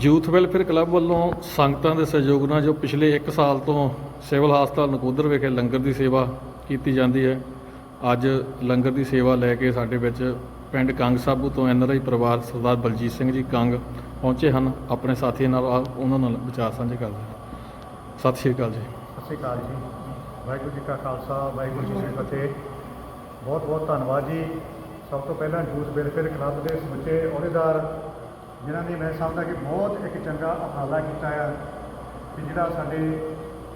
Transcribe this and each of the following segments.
Youth welfare club ਵੱਲੋਂ ਸੰਗਤਾਂ ਦੇ ਸਹਿਯੋਗ ਨਾਲ ਜੋ ਪਿਛਲੇ 1 ਸਾਲ ਤੋਂ ਸਿਵਲ ਹਸਪਤਾਲ ਨਕੋਦਰ ਵਿਖੇ ਲੰਗਰ ਦੀ ਸੇਵਾ ਕੀਤੀ ਜਾਂਦੀ ਹੈ, ਅੱਜ ਲੰਗਰ ਦੀ ਸੇਵਾ ਲੈ ਕੇ ਸਾਡੇ ਵਿੱਚ ਪਿੰਡ ਕੰਗ ਸਾਬੂ ਤੋਂ ਐਨਆਰਆਈ ਪਰਿਵਾਰ ਸਰਦਾਰ ਬਲਜੀਤ ਸਿੰਘ ਜੀ ਕੰਗ ਪਹੁੰਚੇ ਹਨ। ਆਪਣੇ ਸਾਥੀਆਂ ਨਾਲ ਉਹਨਾਂ ਨਾਲ ਵਿਚਾਰ ਸਾਂਝੇ ਕਰਦੇ ਹਨ ਸਤਿ ਸ਼੍ਰੀ ਅਕਾਲ ਜੀ। ਸਤਿ ਸ਼੍ਰੀ ਅਕਾਲ ਜੀ। ਵਾਹਿਗੁਰੂ ਜੀ ਕਾ ਖਾਲਸਾ, ਵਾਹਿਗੁਰੂ ਜੀ ਕੀ ਫਤਿਹ। ਬਹੁਤ ਬਹੁਤ ਧੰਨਵਾਦ ਜੀ। ਸਭ ਤੋਂ ਪਹਿਲਾਂ ਯੂਥ ਵੈਲਫੇਅਰ ਕਲੱਬ ਦੇ ਸਮੁੱਚੇ ਅਹੁਦੇਦਾਰ ਜਿਨ੍ਹਾਂ ਨੇ ਮੈਂ ਸਮਝਦਾ ਕਿ ਬਹੁਤ ਇੱਕ ਚੰਗਾ ਉਪਰਾਲਾ ਕੀਤਾ ਆ ਕਿ ਜਿਹੜਾ ਸਾਡੇ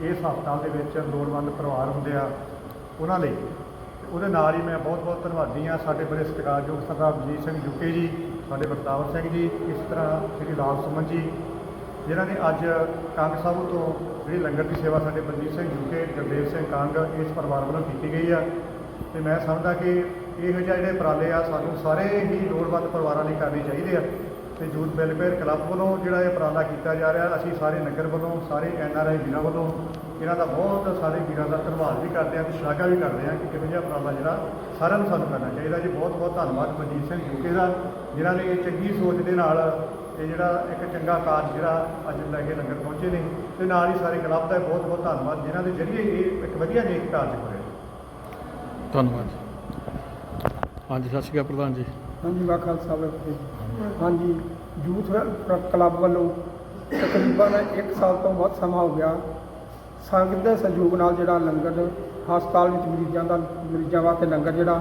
ਇਸ ਹਸਪਤਾਲ ਦੇ ਵਿੱਚ ਲੋੜਵੰਦ ਪਰਿਵਾਰ ਹੁੰਦੇ ਆ, ਉਹਨਾਂ ਲਈ। ਤੇ ਉਹਦੇ ਨਾਲ ਹੀ ਮੈਂ ਬਹੁਤ ਬਹੁਤ ਧੰਨਵਾਦੀ ਆ ਸਾਡੇ ਬੜੇ ਸਤਿਕਾਰਯੋਗ ਸਰਦਾਰ ਬਲਜੀਤ ਸਿੰਘ ਜੁਕੇ ਜੀ, ਸਾਡੇ ਵਰਤਾਵਰ ਸਿੰਘ ਜੀ, ਇਸ ਤਰ੍ਹਾਂ ਸ੍ਰੀ ਲਾਲ ਸੁਮਨ ਜੀ, ਜਿਨ੍ਹਾਂ ਨੇ ਅੱਜ ਕੰਗ ਸਾਹਿਬ ਤੋਂ ਜਿਹੜੀ ਲੰਗਰ ਦੀ ਸੇਵਾ ਸਾਡੇ ਬਲਜੀਤ ਸਿੰਘ ਯੂਕੇ ਗੁਰਦੇਵ ਸਿੰਘ ਕੰਗ ਇਸ ਪਰਿਵਾਰ ਵੱਲੋਂ ਕੀਤੀ ਗਈ ਆ। ਤੇ ਮੈਂ ਸਮਝਦਾ ਕਿ ਇਹੋ ਜਿਹੇ ਜਿਹੜੇ ਉਪਰਾਲੇ ਆ, ਸਾਨੂੰ ਸਾਰੇ ਹੀ ਲੋੜਵੰਦ ਪਰਿਵਾਰਾਂ ਲਈ ਕਰਨੇ ਚਾਹੀਦੇ ਆ। ਤੇ ਯੂਥ ਵੈਲਫੇਅਰ ਕਲੱਬ ਵੱਲੋਂ ਜਿਹੜਾ ਇਹ ਉਪਰਾਲਾ ਕੀਤਾ ਜਾ ਰਿਹਾ, ਅਸੀਂ ਸਾਰੇ ਨਗਰ ਵੱਲੋਂ, ਸਾਰੇ ਐਨ ਆਰ ਆਈ ਵੀਰਾਂ ਵੱਲੋਂ ਇਹਨਾਂ ਦਾ ਬਹੁਤ ਸਾਰੇ ਵੀਰਾਂ ਦਾ ਧੰਨਵਾਦ ਵੀ ਕਰਦੇ ਹਾਂ ਤੇ ਸ਼ਲਾਘਾ ਵੀ ਕਰਦੇ ਹਾਂ ਕਿ ਕਿਹੋ ਜਿਹਾ ਉਪਰਾਲਾ ਜਿਹੜਾ ਸਾਰਿਆਂ ਨੂੰ ਸਾਨੂੰ ਕਰਨਾ ਚਾਹੀਦਾ ਜੀ। ਬਹੁਤ ਬਹੁਤ ਧੰਨਵਾਦ ਮਨਜੀਤ ਸਿੰਘ ਯੂਕੇ ਦਾ, ਜਿਨ੍ਹਾਂ ਨੇ ਇਹ ਚੰਗੀ ਸੋਚ ਦੇ ਨਾਲ ਇਹ ਜਿਹੜਾ ਇੱਕ ਚੰਗਾ ਕਾਰਜ ਜਿਹੜਾ ਅੱਜ ਲੈ ਕੇ ਲੰਗਰ ਪਹੁੰਚੇ ਨੇ ਤੇ ਨਾਲ ਹੀ ਸਾਰੇ ਕਲੱਬ ਦਾ ਬਹੁਤ ਬਹੁਤ ਧੰਨਵਾਦ, ਜਿਨ੍ਹਾਂ ਦੇ ਜ਼ਰੀਏ ਇਹ ਇੱਕ ਵਧੀਆ ਨੇਕ ਕਾਰਜ ਹੋ ਰਿਹਾ ਧੰਨਵਾਦ ਜੀ। ਹਾਂਜੀ, ਸਤਿ ਸ਼੍ਰੀ ਅਕਾਲ ਪ੍ਰਧਾਨ ਜੀ। ਹਾਂਜੀ ਵਾ ਖਾਲਸਾ ਵਾਹਿਗੁਰੂ ਜੀ। ਹਾਂਜੀ, ਯੂਥ ਵੈਲ- ਕਲੱਬ ਵੱਲੋਂ ਤਕਰੀਬਨ 1 ਸਾਲ ਤੋਂ ਵੱਧ ਸਮਾਂ ਹੋ ਗਿਆ। ਸੰਗਤ ਦੇ ਸਹਿਯੋਗ ਨਾਲ ਜਿਹੜਾ ਲੰਗਰ, ਹਸਪਤਾਲ ਵਿੱਚ ਮਰੀਜ਼ਾਂ ਦਾ, ਮਰੀਜ਼ਾਂ ਵਾਸਤੇ ਲੰਗਰ ਜਿਹੜਾ,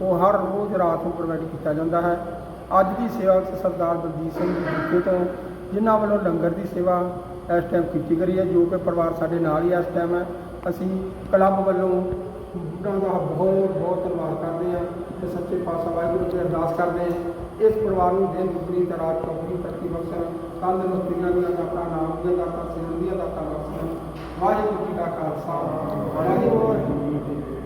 ਉਹ ਹਰ ਰੋਜ਼ ਰਾਤ ਨੂੰ ਪ੍ਰੋਵਾਈਡ ਕੀਤਾ ਜਾਂਦਾ ਹੈ। ਅੱਜ ਦੀ ਸੇਵਾ ਵਿੱਚ ਸਰਦਾਰ ਬਲਜੀਤ ਸਿੰਘ ਜੀ ਜੀਕੇ ਤੋਂ, ਜਿਨ੍ਹਾਂ ਵੱਲੋਂ ਲੰਗਰ ਦੀ ਸੇਵਾ ਇਸ ਟਾਈਮ ਕੀਤੀ ਗਈ ਹੈ, ਜੋ ਕਿ ਪਰਿਵਾਰ ਸਾਡੇ ਨਾਲ ਹੀ ਇਸ ਟਾਈਮ ਹੈ ਅਸੀਂ ਕਲੱਬ ਵੱਲੋਂ ਉਹਨਾਂ ਦਾ ਬਹੁਤ ਬਹੁਤ ਧੰਨਵਾਦ ਕਰਦੇ ਹਾਂ। ਤੇ ਸੱਚੇ ਪਾਤਸ਼ਾਹ ਵਾਹਿਗੁਰੂ ਜੀ ਅਰਦਾਸ ਕਰਦੇ ਹਾਂ। ਇਸ ਪਰਿਵਾਰ ਨੂੰ ਦਿਨ ਦੁਗਣੀ ਤੇ ਰਾਤ ਚੌਗੁਣੀ ਤਰੱਕੀ ਬਖਸ਼ਣ। ਕੱਲ ਦੇ ਮਸਤੀਆਂ ਦੀਆਂ ਦਾਤਾਂ ਨਾਮ ਦੀਆਂ ਦਾਤਾਂ ਸਿਰ ਦੀਆਂ ਦਾਤਾਂ ਬਖਸ਼ਣ ਵਾਹਿਗੁਰੂ ਜੀ ਦਾ ਖਾਲਸਾ। ਵਾਹਿਗੁਰੂ ਜੀ